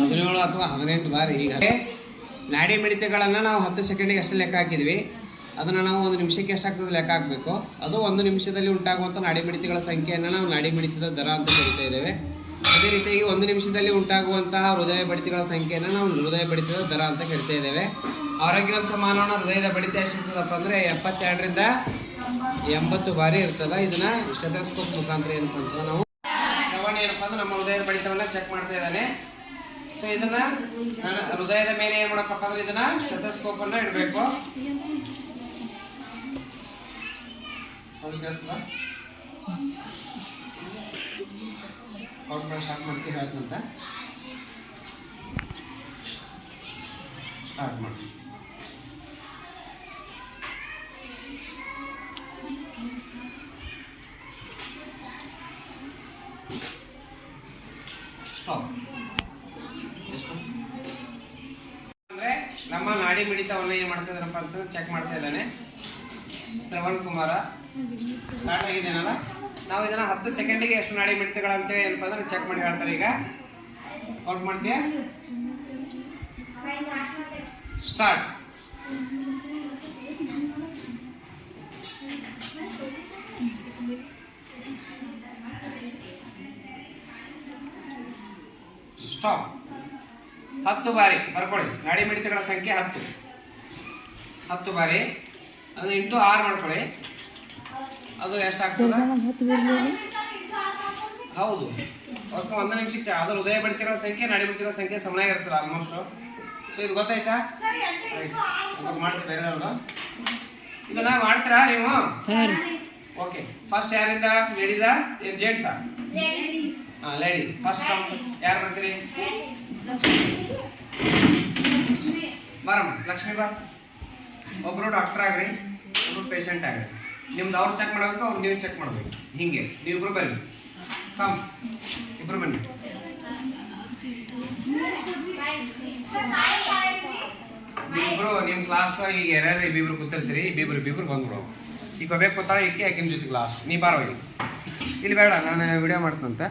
ಹದಿನೇಳು ಅಥವಾ ಹದಿನೆಂಟು ಬಾರಿ ಈಗ. ನಾಡಿ ಮಿಡಿತಗಳನ್ನು ನಾವು ಹತ್ತು ಸೆಕೆಂಡಿಗೆ ಅಷ್ಟು ಲೆಕ್ಕ ಹಾಕಿದ್ವಿ. ಅದನ್ನು ನಾವು ಒಂದು ನಿಮಿಷಕ್ಕೆ ಎಷ್ಟಾಗ್ತದೆ ಲೆಕ್ಕ ಹಾಕಬೇಕು. ಅದು ಒಂದು ನಿಮಿಷದಲ್ಲಿ ಉಂಟಾಗುವಂಥ ನಾಡಿ ಮಿಡಿತಗಳ ಸಂಖ್ಯೆಯನ್ನು ನಾವು ನಾಡಿ ಮಿಡಿತದ ದರ ಅಂತ ಕರಿತಾ ಇದ್ದೇವೆ. ಅದೇ ರೀತಿಯಾಗಿ ಒಂದು ನಿಮಿಷದಲ್ಲಿ ಉಂಟಾಗುವಂತಹ ಹೃದಯ ಬಡಿತಗಳ ಸಂಖ್ಯೆಯನ್ನು ನಾವು ಹೃದಯ ಬಡಿತದ ದರ ಅಂತ ಕರಿತಾ ಇದ್ದೇವೆ. ಆರೋಗ್ಯವಂತ ಮಾನವನ ಹೃದಯದ ಬಡಿತ ಎಷ್ಟಿರ್ತದಪ್ಪ ಅಂದರೆ ಎಪ್ಪತ್ತೆರಡರಿಂದ ಎಂಬತ್ತು ಬಾರಿ ಇರ್ತದೆ. ಇದನ್ನ ಸ್ಟೆಥೋಸ್ಕೋಪ್ ಮುಖಾಂತರ ಏನಪ್ಪ ಅಂತ ನಾವು ಶ್ರವಣ ಏನಪ್ಪ ಅಂದ್ರೆ ನಮ್ಮ ಹೃದಯದ ಬಡಿತವನ್ನ ಚೆಕ್ ಮಾಡ್ತಾ ಇದ್ದಾನೆ. ಸೊ ಇದನ್ನ ಹೃದಯದ ಮೇಲೆ ಏನು ಮಾಡಪ್ಪ ಅಂದ್ರೆ ಇದನ್ನ ಸ್ಟೆಥೋಸ್ಕೋಪ್ ಅನ್ನ ಇಡಬೇಕು. ಸೌಂಡ್ ಕೌಂಟ್ ಮಾಡಿ ಸ್ಟಾರ್ಟ್ ಮಾಡ್ತೀರ ಆಯ್ತಂತ ಸ್ಟಾರ್ಟ್ ಮಾಡಿ. ಸ್ಟಾಪ್ ನಮ್ಮ ನಾಡಿ ಮಿಡಿತವನ್ನ ಏನ್ ಮಾಡ್ತಾ ಇದ್ರಪ್ಪ ಅಂತ ಚೆಕ್ ಮಾಡ್ತಾ ಇದ್ದಾನೆ. ಶ್ರವಣ್ ಕುಮಾರ. ಸ್ಟಾರ್ಟ್ ಆಗಿದ್ದೇನಲ್ಲ ನಾವು ಇದನ್ನ ಹತ್ತು ಸೆಕೆಂಡಿಗೆ ಎಷ್ಟು ನಾಡಿ ಮಿಡಿತಗಳಂತೇಳಿ ಏನಪ್ಪ ಅಂದ್ರೆ ಚೆಕ್ ಮಾಡಿ ಹೇಳ್ತಾರೆ ಈಗ. ಔಟ್ ಮಾಡ್ತೀಯ? ಸ್ಟಾರ್ಟ್ ಸ್ಟಾಪ್ ಹತ್ತು ಬಾರಿ. ಬರ್ಕೊಳ್ಳಿ. ನಾಡಿ ಮಿಡಿತಗಳ ಸಂಖ್ಯೆ ಹತ್ತು. ಹತ್ತು ಬಾರಿ. ಅದು ಇಂಟು ಆರು ಮಾಡ್ಕೊಳ್ಳಿ. ಅದು ಎಷ್ಟಾಗ್ತದೆ ಹೌದು. ಒಟ್ಟು ಒಂದು ನಿಮಿಷಕ್ಕೆ ಅದ್ರ ಉದಯ ಬಿಡ್ತಿರೋ ಸಂಖ್ಯೆ ನಾಡಿ ಬಿಡ್ತಿರೋ ಸಂಖ್ಯೆ ಸಮನಾಗಿರ್ತದೆ ಆಲ್ಮೋಸ್ಟ್ ಸೊ ಇದು ಗೊತ್ತಾಯ್ತಾ? ಮಾಡ್ತೀವಿ ಬೇರೆ ಇದನ್ನ ಮಾಡ್ತೀರಾ ನೀವು? ಓಕೆ ಫಸ್ಟ್ ಯಾರಿಂದ? ಲೇಡೀಸಾ ಏನು ಜೆಂಟ್ಸಾ ಹಾಂ ಲೇಡೀಸ್ ಫಸ್ಟ್ ಯಾರು ಬರ್ತೀರಿ? ಬರಮ್ಮ. ಲಕ್ಷ್ಮೀ ಬಾ. ಒಬ್ರು ಡಾಕ್ಟರ್ ಆಗ್ರಿ ಒಬ್ರು ಪೇಷಂಟ್ ಆಗ್ರಿ. ನಿಮ್ದು ಅವ್ರು ಚೆಕ್ ಮಾಡಬೇಕು, ಅವ್ರು ನೀವು ಚೆಕ್ ಮಾಡಬೇಕು. ಹಿಂಗೆ, ನೀವಿಬ್ರು ಬರ್ರಿ ಕಮ್ ಇಬ್ರು ಬನ್ನಿ. ನೀವಿಬ್ರು ನಿಮ್ಮ ಕ್ಲಾಸ್ ಈಗ ಯಾರ್ಯಾರು ಇಬ್ಬಿಬ್ರು ಕೂತಿರ್ತೀರಿ, ಇಬ್ಬಿಬ್ರು ಇಬ್ಬಿಬ್ರು ಬಂದ್ಬಿಡು ಈಗ ಬೇಕು ಕೂತಾಳ, ಈಕೆ ಆಕಿನ ಜೊತೆ ಕ್ಲಾಸ್ ನೀ ಬಾರೋ ಇಲ್ಲಿ ಇಲ್ಲಿ ಬೇಡ, ನಾನು ವಿಡಿಯೋ ಮಾಡ್ತಂತೆ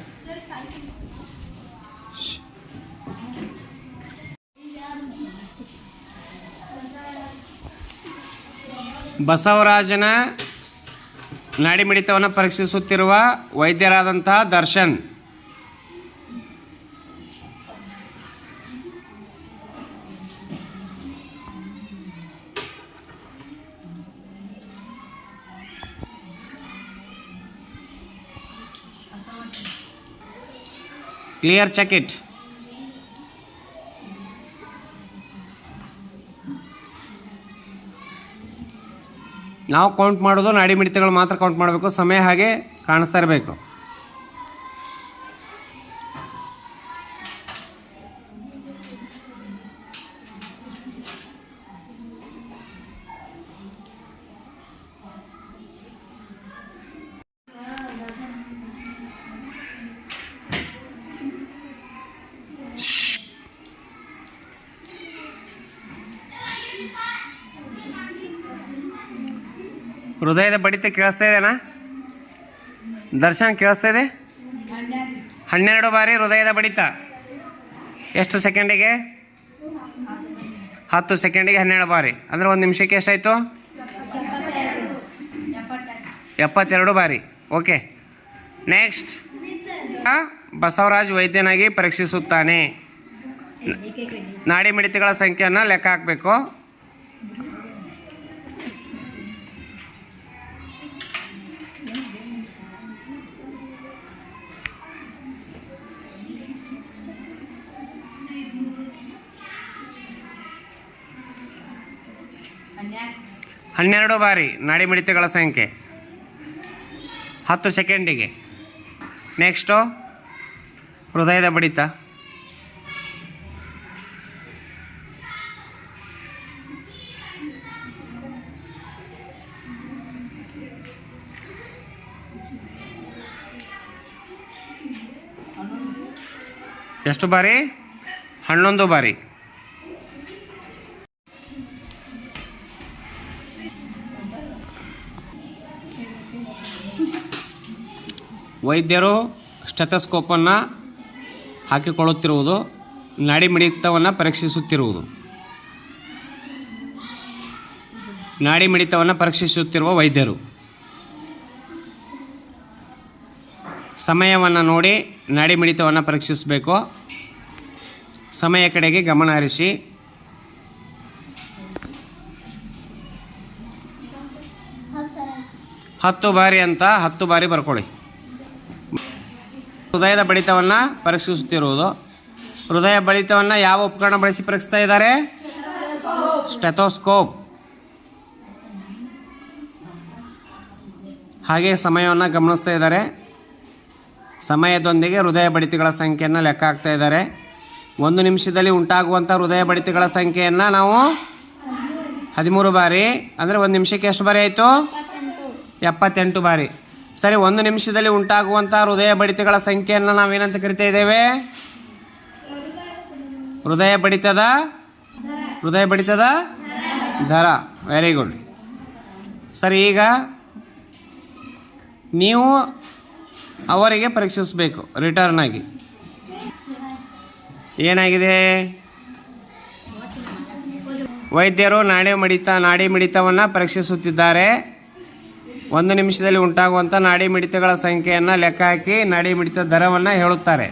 ಬಸವರಾಜನ ನಾಡಿ ಮಿಡಿತವನ್ನು ಪರೀಕ್ಷಿಸುತ್ತಿರುವ ವೈದ್ಯರಾದಂತಹ ದರ್ಶನ್. Clear check it. ನಾವು ಕೌಂಟ್ ಮಾಡೋದು ನಾಡಿ ಮಿಡಿತಗಳು ಮಾತ್ರ ಕೌಂಟ್ ಮಾಡಬೇಕು. ಸಮಯ ಹಾಗೆ ಕಾಣಿಸ್ತಾ ಇರಬೇಕು. ಬಡಿತ ಕೇಳಿಸ್ತಾ ಇದೆನಾ ದರ್ಶನ್ ಕೇಳಿಸ್ತಾ ಇದೆ? ಹನ್ನೆರಡು ಬಾರಿ ಹೃದಯದ ಬಡಿತ. ಎಷ್ಟು ಸೆಕೆಂಡಿಗೆ? ಹತ್ತು ಸೆಕೆಂಡಿಗೆ ಹನ್ನೆರಡು ಬಾರಿ. ಅಂದರೆ ಒಂದು ನಿಮಿಷಕ್ಕೆ ಎಷ್ಟಾಯಿತು? ಎಪ್ಪತ್ತೆರಡು ಬಾರಿ. ಓಕೆ. ನೆಕ್ಸ್ಟ್ ಬಸವರಾಜ್ ವೈದ್ಯನಾಗಿ ಪರೀಕ್ಷಿಸುತ್ತಾನೆ. ನಾಡಿ ಮಿಡಿತಗಳ ಸಂಖ್ಯೆಯನ್ನು ಲೆಕ್ಕ ಹಾಕಬೇಕು. ಹನ್ನೆರಡು ಬಾರಿ ನಾಡಿ ಮಿಡಿತಗಳ ಸಂಖ್ಯೆ. ಹತ್ತು ಸೆಕೆಂಡಿಗೆ. ನೆಕ್ಸ್ಟು ಹೃದಯದ ಬಡಿತ. ಎಷ್ಟು ಬಾರಿ? ಹನ್ನೊಂದು ಬಾರಿ. ವೈದ್ಯರು ಸ್ಟೆಥಸ್ಕೋಪನ್ನು ಹಾಕಿಕೊಳ್ಳುತ್ತಿರುವುದು ನಾಡಿ ಮಿಡಿತವನ್ನು ಪರೀಕ್ಷಿಸುತ್ತಿರುವುದು. ನಾಡಿ ಮಿಡಿತವನ್ನು ಪರೀಕ್ಷಿಸುತ್ತಿರುವ ವೈದ್ಯರು. ಸಮಯವನ್ನು ನೋಡಿ ನಾಡಿ ಮಿಡಿತವನ್ನು ಪರೀಕ್ಷಿಸಬೇಕು. ಸಮಯ ಕಡೆಗೆ ಗಮನ ಹರಿಸಿ. ಹತ್ತು ಬಾರಿ ಅಂತ ಹತ್ತು ಬಾರಿ ಬರ್ಕೊಳ್ಳಿ. ಹೃದಯದ ಬಡಿತವನ್ನು ಪರೀಕ್ಷಿಸುತ್ತಿರುವುದು. ಹೃದಯ ಬಡಿತವನ್ನು ಯಾವ ಉಪಕರಣ ಬಳಸಿ ಪರೀಕ್ಷಿಸ್ತಾ ಇದ್ದಾರೆ? ಸ್ಟೆಥೋಸ್ಕೋಪ್. ಹಾಗೆ ಸಮಯವನ್ನು ಗಮನಿಸ್ತಾ ಇದ್ದಾರೆ. ಸಮಯದೊಂದಿಗೆ ಹೃದಯ ಬಡಿತಗಳ ಸಂಖ್ಯೆಯನ್ನು ಲೆಕ್ಕ ಹಾಕ್ತಾ ಇದ್ದಾರೆ. ಒಂದು ನಿಮಿಷದಲ್ಲಿ ಉಂಟಾಗುವಂಥ ಹೃದಯ ಬಡಿತಗಳ ಸಂಖ್ಯೆಯನ್ನು ನಾವು ಹದಿಮೂರು ಬಾರಿ, ಅಂದರೆ ಒಂದು ನಿಮಿಷಕ್ಕೆ ಎಷ್ಟು ಬಾರಿ ಆಯಿತು? ಎಪ್ಪತ್ತೆಂಟು ಬಾರಿ. ಸರಿ, ಒಂದು ನಿಮಿಷದಲ್ಲಿ ಉಂಟಾಗುವಂಥ ಹೃದಯ ಬಡಿತಗಳ ಸಂಖ್ಯೆಯನ್ನು ನಾವೇನಂತ ಕರಿತಾ ಇದ್ದೇವೆ? ಹೃದಯ ಬಡಿತದ? ಹೃದಯ ಬಡಿತದ? ದರ. ವೆರಿ ಗುಡ್ ಸರಿ, ಈಗ ನೀವು ಅವರಿಗೆ ಪರೀಕ್ಷಿಸಬೇಕು ರಿಟರ್ನ್ ಆಗಿ. ಏನಾಗಿದೆ? ವೈದ್ಯರು ನಾಡಿ ಮಡಿತ, ನಾಡಿ ಮಿಡಿತವನ್ನು ಪರೀಕ್ಷಿಸುತ್ತಿದ್ದಾರೆ. ಒಂದು ನಿಮಿಷದಲ್ಲಿ ಉಂಟಾಗುವಂಥ ನಾಡಿ ಮಿಡಿತಗಳ ಸಂಖ್ಯೆಯನ್ನು ಲೆಕ್ಕ ಹಾಕಿ ನಾಡಿ ಮಿಡಿತ ದರವನ್ನು ಹೇಳುತ್ತಾರೆ.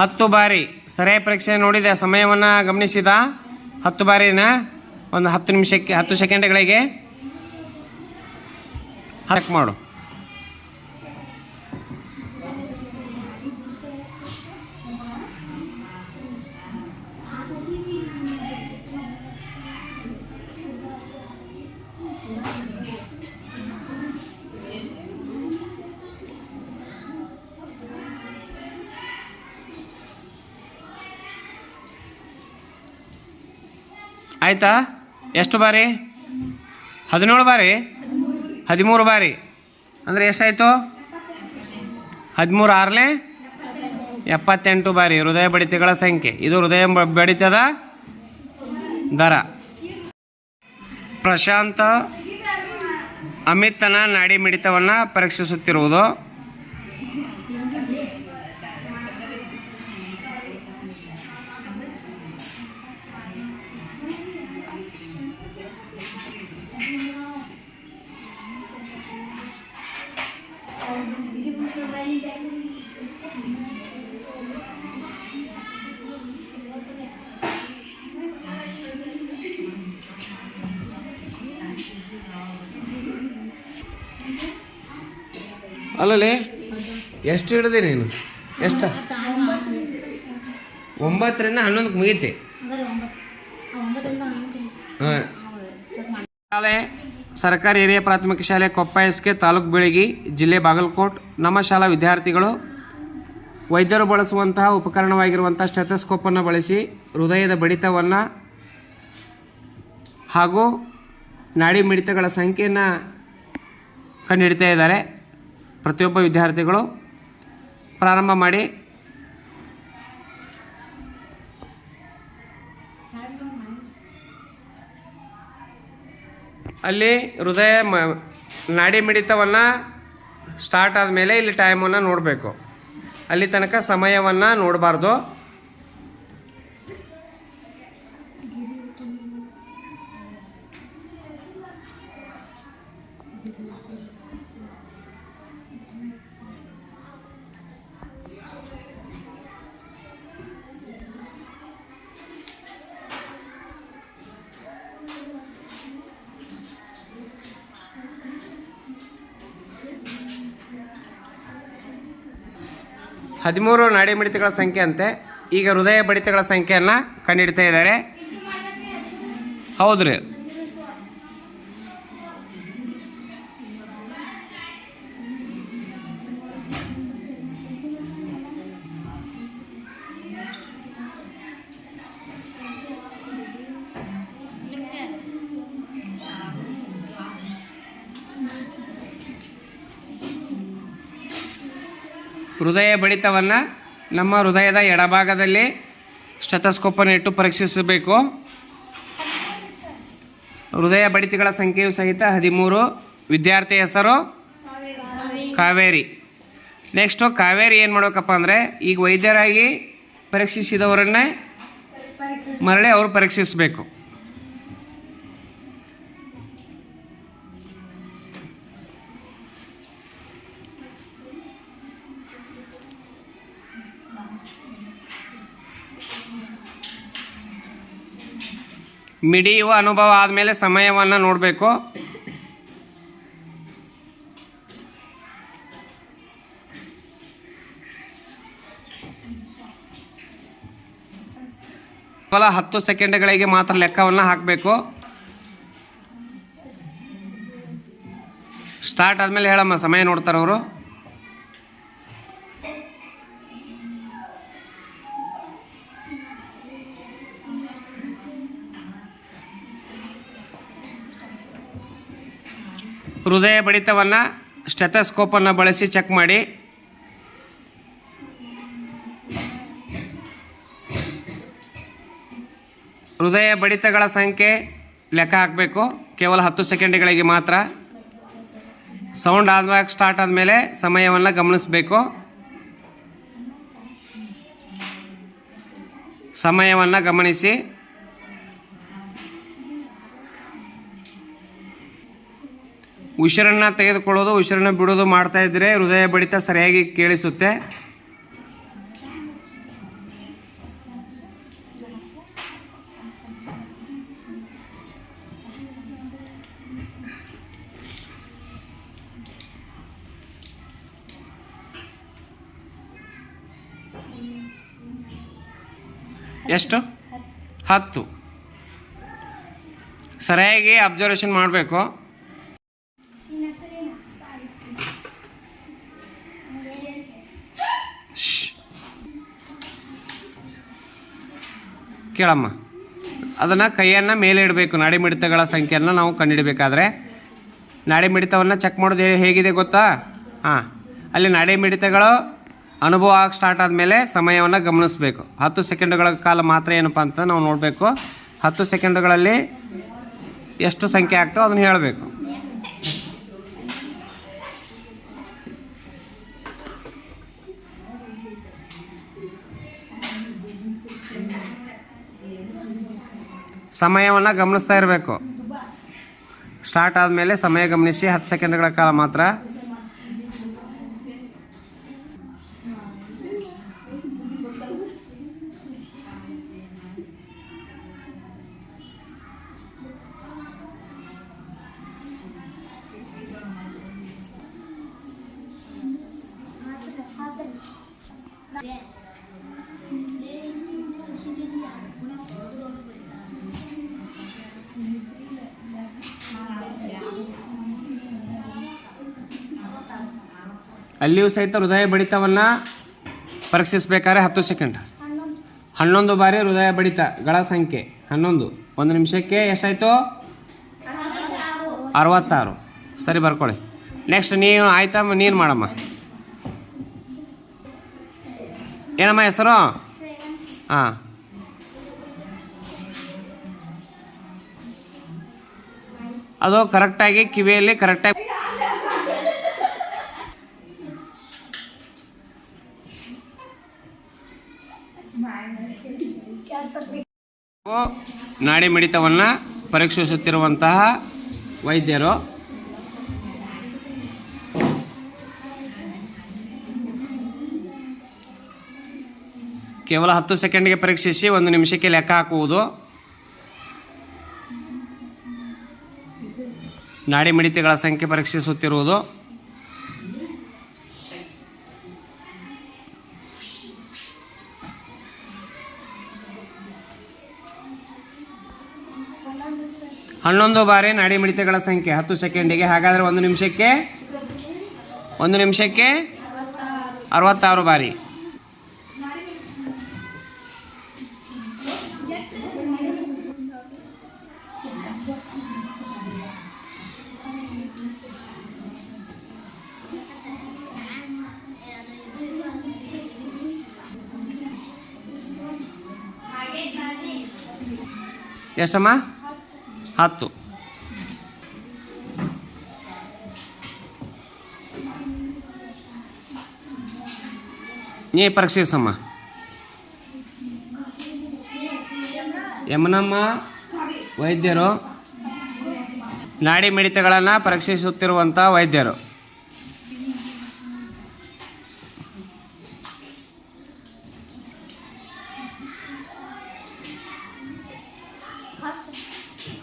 ಹತ್ತು ಬಾರಿ ಸರಿಯ ಪರೀಕ್ಷೆ ನೋಡಿದೆ ಸಮಯವನ್ನು ಗಮನಿಸಿದ? ಹತ್ತು ಬಾರಿನ ಒಂದು ಹತ್ತು ನಿಮಿಷಕ್ಕೆ, ಹತ್ತು ಸೆಕೆಂಡ್ಗಳಿಗೆ? ಚೆಕ್ ಮಾಡು. ಆಯ್ತಾ? ಎಷ್ಟು ಬಾರಿ? ಹದಿನೇಳು ಬಾರಿ? ಹದಿಮೂರು ಬಾರಿ. ಅಂದರೆ ಎಷ್ಟಾಯಿತು? ಹದಿಮೂರು ಆರಲೆ? ಎಪ್ಪತ್ತೆಂಟು ಬಾರಿ. ಹೃದಯ ಬಡಿತಗಳ ಸಂಖ್ಯೆ. ಇದು ಹೃದಯ ಬಡಿತದ ದರ. ಪ್ರಶಾಂತ ಅಮಿತನ ನಾಡಿ ಮಿಡಿತವನ್ನು ಪರೀಕ್ಷಿಸುತ್ತಿರುವುದು. ಎಷ್ಟು ಹಿಡಿದೆ ನೀನು? ಎಷ್ಟು? ಒಂಬತ್ತರಿಂದ ಹನ್ನೊಂದಕ್ಕೆ ಮುಗೀತಿ. ಶಾಲೆ, ಸರ್ಕಾರಿ ಹಿರಿಯ ಪ್ರಾಥಮಿಕ ಶಾಲೆ ಕೊಪ್ಪ ಎಸ್ಕೆ ತಾಲೂಕು ಬೆಳಗಿ, ಜಿಲ್ಲೆ ಬಾಗಲಕೋಟ್. ನಮ್ಮ ಶಾಲಾ ವಿದ್ಯಾರ್ಥಿಗಳು ವೈದ್ಯರು ಬಳಸುವಂತಹ ಉಪಕರಣವಾಗಿರುವಂಥ ಸ್ಟೆಥಸ್ಕೋಪನ್ನು ಬಳಸಿ ಹೃದಯದ ಬಡಿತವನ್ನು ಹಾಗೂ ನಾಡಿ ಮಿಡಿತಗಳ ಸಂಖ್ಯೆಯನ್ನು ಕಂಡುಹಿಡಿತಾ ಇದ್ದಾರೆ ಪ್ರತಿಯೊಬ್ಬ ವಿದ್ಯಾರ್ಥಿಗಳು. ಪ್ರಾರಂಭ ಮಾಡಿ. ಅಲ್ಲಿ ಹೃದಯ ಮ, ನಾಡಿ ಮಿಡಿತವನ್ನು ಸ್ಟಾರ್ಟ್ ಆದಮೇಲೆ ಇಲ್ಲಿ ಟೈಮನ್ನು ನೋಡಬೇಕು. ಅಲ್ಲಿ ತನಕ ಸಮಯವನ್ನು ನೋಡಬಾರ್ದು. ಹದಿಮೂರು ನಾಡಿ ಮಿಡಿತಗಳ ಸಂಖ್ಯೆ ಅಂತೆ. ಈಗ ಹೃದಯ ಬಡಿತಗಳ ಸಂಖ್ಯೆಯನ್ನು ಕಂಡುಹಿಡ್ತಾ ಇದ್ದಾರೆ. ಹೌದ್ರಿ. ಹೃದಯ ಬಡಿತವನ್ನು ನಮ್ಮ ಹೃದಯದ ಎಡಭಾಗದಲ್ಲಿ ಸ್ಟೆಥಸ್ಕೋಪನ್ನು ಇಟ್ಟು ಪರೀಕ್ಷಿಸಬೇಕು. ಹೃದಯ ಬಡಿತಗಳ ಸಂಖ್ಯೆಯು ಸಹಿತ ಹದಿಮೂರು. ವಿದ್ಯಾರ್ಥಿ ಹೆಸರು? ಕಾವೇರಿ. ನೆಕ್ಸ್ಟು ಕಾವೇರಿ ಏನು ಮಾಡಬೇಕಪ್ಪ ಅಂದರೆ ಈಗ ವೈದ್ಯರಾಗಿ ಪರೀಕ್ಷಿಸಿದವರನ್ನೇ ಮರಳಿ ಅವರು ಪರೀಕ್ಷಿಸಬೇಕು. ಮಿಡಿಯುವ ಅನುಭವ ಆದಮೇಲೆ ಸಮಯವನ್ನು ನೋಡಬೇಕು. ಕೇವಲ ಹತ್ತು ಸೆಕೆಂಡ್ಗಳಿಗೆ ಮಾತ್ರ ಲೆಕ್ಕವನ್ನು ಹಾಕಬೇಕು. ಸ್ಟಾರ್ಟ್ ಆದಮೇಲೆ ಹೇಳಮ್ಮ, ಸಮಯ ನೋಡ್ತಾರೆ ಅವರು. ಹೃದಯ ಬಡಿತವನ್ನು ಸ್ಟೆಥಸ್ಕೋಪನ್ನು ಬಳಸಿ ಚೆಕ್ ಮಾಡಿ. ಹೃದಯ ಬಡಿತಗಳ ಸಂಖ್ಯೆ ಲೆಕ್ಕ ಹಾಕಬೇಕು. ಕೇವಲ ಹತ್ತು ಸೆಕೆಂಡ್ಗಳಿಗೆ ಮಾತ್ರ. ಸೌಂಡ್ ಆದಮೇಲೆ ಸ್ಟಾರ್ಟ್ ಆದಮೇಲೆ ಸಮಯವನ್ನು ಗಮನಿಸಬೇಕು. ಸಮಯವನ್ನು ಗಮನಿಸಿ. ಉಸಿರನ್ನು ತೆಗೆದುಕೊಳ್ಳೋದು, ಉಸಿರನ್ನು ಬಿಡೋದು ಮಾಡ್ತಾ ಇದ್ದರೆ ಹೃದಯ ಬಡಿತ ಸರಿಯಾಗಿ ಕೇಳಿಸುತ್ತೆ. ಎಷ್ಟು? ಹತ್ತು. ಸರಿಯಾಗಿ ಅಬ್ಸರ್ವೇಷನ್ ಮಾಡಬೇಕು. ಕೇಳಮ್ಮ. ಅದನ್ನು ಕೈಯನ್ನು ಮೇಲೆ ಇಡಬೇಕು. ನಾಡಿ ಮಿಡಿತಗಳ ಸಂಖ್ಯೆಯನ್ನು ನಾವು ಕಂಡುಹಿಡಬೇಕಾದ್ರೆ ನಾಡಿ ಮಿಡಿತವನ್ನು ಚೆಕ್ ಮಾಡೋದು ಹೇಗಿದೆ ಗೊತ್ತಾ? ಹಾಂ. ಅಲ್ಲಿ ನಾಡಿ ಮಿಡಿತಗಳು ಅನುಭವ ಆಗಿ ಸ್ಟಾರ್ಟ್ ಆದಮೇಲೆ ಸಮಯವನ್ನು ಗಮನಿಸಬೇಕು. ಹತ್ತು ಸೆಕೆಂಡುಗಳ ಕಾಲ ಮಾತ್ರ ಏನಪ್ಪ ಅಂತ ನಾವು ನೋಡಬೇಕು. ಹತ್ತು ಸೆಕೆಂಡುಗಳಲ್ಲಿ ಎಷ್ಟು ಸಂಖ್ಯೆ ಆಗ್ತೋ ಅದನ್ನು ಹೇಳಬೇಕು. ಸಮಯವನ್ನು ಗಮನಿಸ್ತಾ ಇರಬೇಕು. ಸ್ಟಾರ್ಟ್ ಆದಮೇಲೆ ಸಮಯ ಗಮನಿಸಿ ಹತ್ತು ಸೆಕೆಂಡ್ಗಳ ಕಾಲ ಮಾತ್ರ ಅಲ್ಲಿಯೂ ಸಹಿತ ಹೃದಯ ಬಡಿತವನ್ನ ಪರೀಕ್ಷಿಸಬೇಕಾದ್ರೆ ಹತ್ತು ಸೆಕೆಂಡ್. ಹನ್ನೊಂದು ಬಾರಿ ಹೃದಯ ಬಡಿತ ಗಳ ಸಂಖ್ಯೆ. ಹನ್ನೊಂದು. ಒಂದು ನಿಮಿಷಕ್ಕೆ ಎಷ್ಟಾಯಿತು? ಅರವತ್ತಾರು. ಸರಿ, ಬರ್ಕೊಳ್ಳಿ. ನೆಕ್ಸ್ಟ್ ನೀವು ಆಯ್ತಮ್ಮ ನೀನು ಮಾಡಮ್ಮ. ಏನಮ್ಮ ಹೆಸರು? ಹಾಂ. ಅದು ಕರೆಕ್ಟಾಗಿ ಕಿವಿಯಲ್ಲಿ ಕರೆಕ್ಟಾಗಿ ನಾಡಿ ಮಿಡಿತವನ್ನು ಪರೀಕ್ಷಿಸುತ್ತಿರುವಂತಹ ವೈದ್ಯರು. ಕೇವಲ ಹತ್ತು ಸೆಕೆಂಡ್ಗೆ ಪರೀಕ್ಷಿಸಿ ಒಂದು ನಿಮಿಷಕ್ಕೆ ಲೆಕ್ಕ ಹಾಕುವುದು. ನಾಡಿ ಮಿಡಿತಗಳ ಸಂಖ್ಯೆ ಪರೀಕ್ಷಿಸುತ್ತಿರುವುದು. ಹನ್ನೊಂದು ಬಾರಿ ನಾಡಿ ಮಿಡಿತಗಳ ಸಂಖ್ಯೆ. ಹತ್ತು ಸೆಕೆಂಡಿಗೆ, ಹಾಗಾದರೆ ಒಂದು ನಿಮಿಷಕ್ಕೆ ಒಂದು ನಿಮಿಷಕ್ಕೆ ಅರವತ್ತಾರು ಬಾರಿ. ಎಷ್ಟಮ್ಮ? ಹತ್ತು. ಏ ಪರೀಕ್ಷಿಸಮ್ಮ ಯಮನಮ್ಮ ವೈದ್ಯರು ನಾಡಿ ಮಿಡಿತಗಳನ್ನು ಪರೀಕ್ಷಿಸುತ್ತಿರುವಂಥ ವೈದ್ಯರು.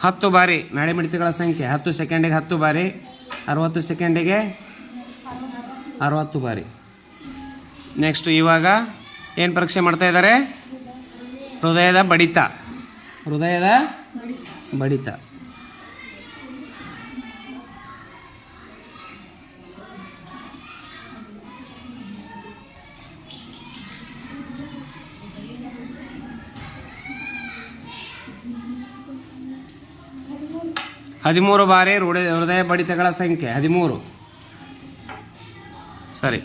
ಹತ್ತು ಬಾರಿ. ನಾಡಿ ಮಿಡಿತಗಳ ಸಂಖ್ಯೆ. ಹತ್ತು ಸೆಕೆಂಡಿಗೆ ಹತ್ತು ಬಾರಿ. ಅರವತ್ತು ಸೆಕೆಂಡಿಗೆ ಅರವತ್ತು ಬಾರಿ. ನೆಕ್ಸ್ಟ್ ಇವಾಗ ಏನು ಪರೀಕ್ಷೆ ಮಾಡ್ತಾ ಇದ್ದಾರೆ? ಹೃದಯದ ಬಡಿತ. ಹೃದಯದ ಬಡಿತ. ಹದಿಮೂರು ಬಾರಿ ಹೃದಯ ಹೃದಯ ಬಡಿತಗಳ ಸಂಖ್ಯೆ, ಹದಿಮೂರು. ಸರಿ.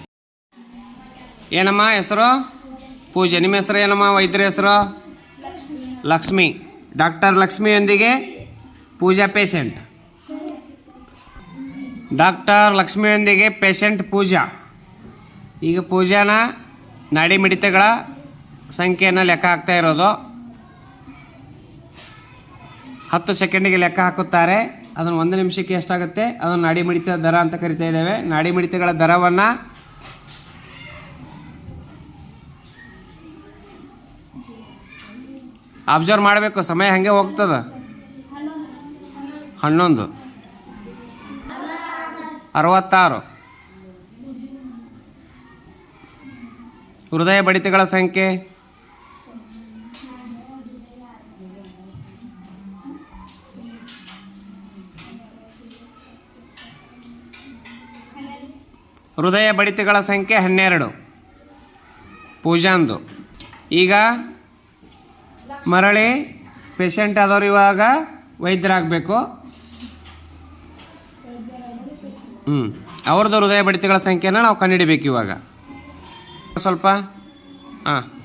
ಏನಮ್ಮ ಹೆಸರು? ಪೂಜೆ, ನಿಮ್ಮ ಹೆಸರು ಏನಮ್ಮ? ವೈದ್ಯರ ಹೆಸರು? ಲಕ್ಷ್ಮಿ. ಡಾಕ್ಟರ್ ಲಕ್ಷ್ಮಿಯೊಂದಿಗೆ ಪೂಜಾ ಪೇಷಂಟ್. ಡಾಕ್ಟರ್ ಲಕ್ಷ್ಮಿಯೊಂದಿಗೆ ಪೇಷಂಟ್ ಪೂಜಾ. ಈಗ ಪೂಜಾನ ನಾಡಿ ಮಿಡಿತಗಳ ಸಂಖ್ಯೆಯನ್ನು ಲೆಕ್ಕ ಹಾಕ್ತಾ ಇರೋದು. ಹತ್ತು ಸೆಕೆಂಡಿಗೆ ಲೆಕ್ಕ ಹಾಕುತ್ತಾರೆ. ಅದನ್ನು ಒಂದು ನಿಮಿಷಕ್ಕೆ ಎಷ್ಟಾಗುತ್ತೆ? ಅದನ್ನು ನಾಡಿ ಮಿಡಿತ ದರ ಅಂತ ಕರಿತಾ ಇದ್ದೇವೆ. ನಾಡಿ ಮಿಡಿತಗಳ ದರವನ್ನು ಅಬ್ಸರ್ವ್ ಮಾಡಬೇಕು. ಸಮಯ ಹಾಗೆ ಹೋಗ್ತದ? ಹನ್ನೊಂದು. ಅರವತ್ತಾರು. ಹೃದಯ ಬಡಿತಗಳ ಸಂಖ್ಯೆ? ಹೃದಯ ಬಡಿತಗಳ ಸಂಖ್ಯೆ ಹನ್ನೆರಡು. ಪೂಜಾಂದು. ಈಗ ಮರಳಿ ಪೇಷಂಟ್ ಆದವ್ರು ಇವಾಗ ವೈದ್ಯರಾಗಬೇಕು. ಹ್ಞೂ ಅವ್ರದ್ದು ಹೃದಯ ಬಡಿತಗಳ ಸಂಖ್ಯೆನ ನಾವು ಕಂಡುಹಿಡಿಬೇಕು ಇವಾಗ. ಸ್ವಲ್ಪ. ಹಾಂ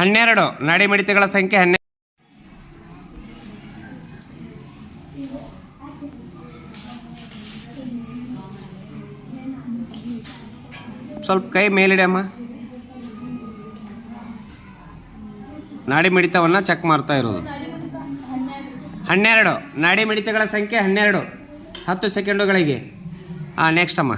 ಹನ್ನೆರಡು, ನಾಡಿ ಮಿಡಿತಗಳ ಸಂಖ್ಯೆ ಹನ್ನೆರಡು ಸ್ವಲ್ಪ ಕೈ ಮೇಲಿಡಮ್ಮ ನಾಡಿ ಮಿಡಿತವನ್ನು ಚೆಕ್ ಮಾಡ್ತಾ ಇರೋದು. ಹನ್ನೆರಡು, ನಾಡಿ ಮಿಡಿತಗಳ ಸಂಖ್ಯೆ ಹನ್ನೆರಡು. ಹತ್ತು ಸೆಕೆಂಡುಗಳಿಗೆ ಹಾಂ ನೆಕ್ಸ್ಟ್ ಅಮ್ಮ.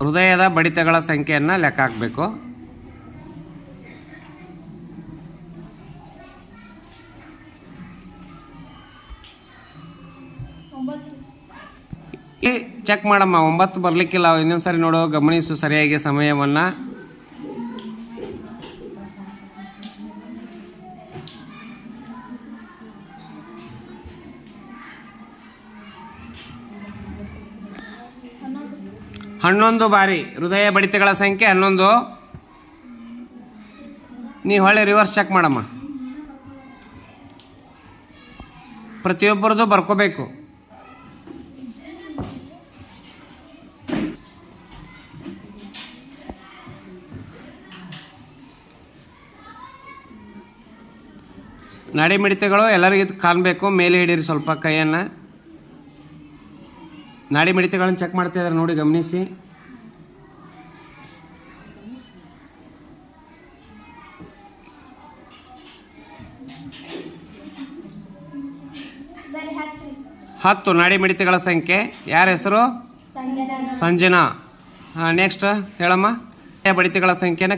ಹೃದಯದ ಬಡಿತಗಳ ಸಂಖ್ಯೆಯನ್ನು ಲೆಕ್ಕ ಹಾಕಬೇಕು. ಚೆಕ್ ಮಾಡಮ್ಮ, ಒಂಬತ್ತು ಬರಲಿಕ್ಕಿಲ್ಲ. ಇನ್ನೊಂದು ಸರಿ ನೋಡು, ಗಮನಿಸು ಸರಿಯಾಗಿ ಸಮಯವನ್ನು. ಹನ್ನೊಂದು ಬಾರಿ, ಹೃದಯ ಬಡಿತಗಳ ಸಂಖ್ಯೆ ಹನ್ನೊಂದು. ನೀವು ಹೊಳ್ಳಿ ರಿವರ್ಸ್ ಚೆಕ್ ಮಾಡಮ್ಮ. ಪ್ರತಿಯೊಬ್ಬರದು ಬರ್ಕೋಬೇಕು. ನಾಡಿ ಮಿಡಿತಗಳು ಎಲ್ಲರಿಗೂ ಕಾಣಬೇಕು, ಮೇಲೆ ಹಿಡೀರಿ ಸ್ವಲ್ಪ ಕೈಯನ್ನು. ನಾಡಿ ಮಿಡಿತಗಳನ್ನು ಚೆಕ್ ಮಾಡ್ತಾ ಇದ್ದಾರೆ ನೋಡಿ ಗಮನಿಸಿ. ಹತ್ತು. ನಾಡಿ ಮಿಡಿತಗಳ ಸಂಖ್ಯೆ. ಯಾರ ಹೆಸರು? ಸಂಜನಾ. ನೆಕ್ಸ್ಟ್ ಹೇಳಮ್ಮ. ಬಡಿತಗಳ ಸಂಖ್ಯೆನ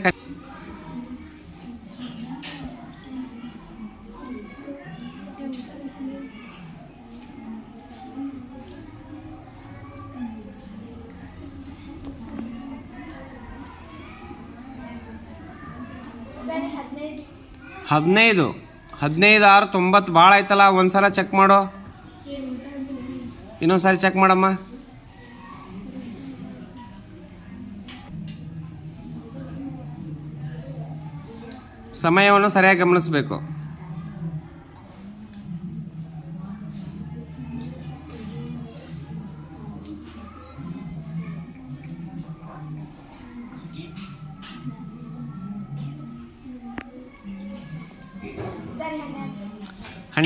ಹದಿನೈದು. ಹದಿನೈದು ಆರು ತೊಂಬತ್ತು ಭಾಳ ಆಯ್ತಲ್ಲ, ಒಂದ್ಸಲ ಚೆಕ್ ಮಾಡು. ಇನ್ನೊಂದು ಸಾರಿ ಚೆಕ್ ಮಾಡಮ್ಮ. ಸಮಯವನ್ನು ಸರಿಯಾಗಿ ಗಮನಿಸಬೇಕು.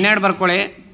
ಹನ್ನೆರಡು ಬರ್ಕೊಳ್ಳಿ.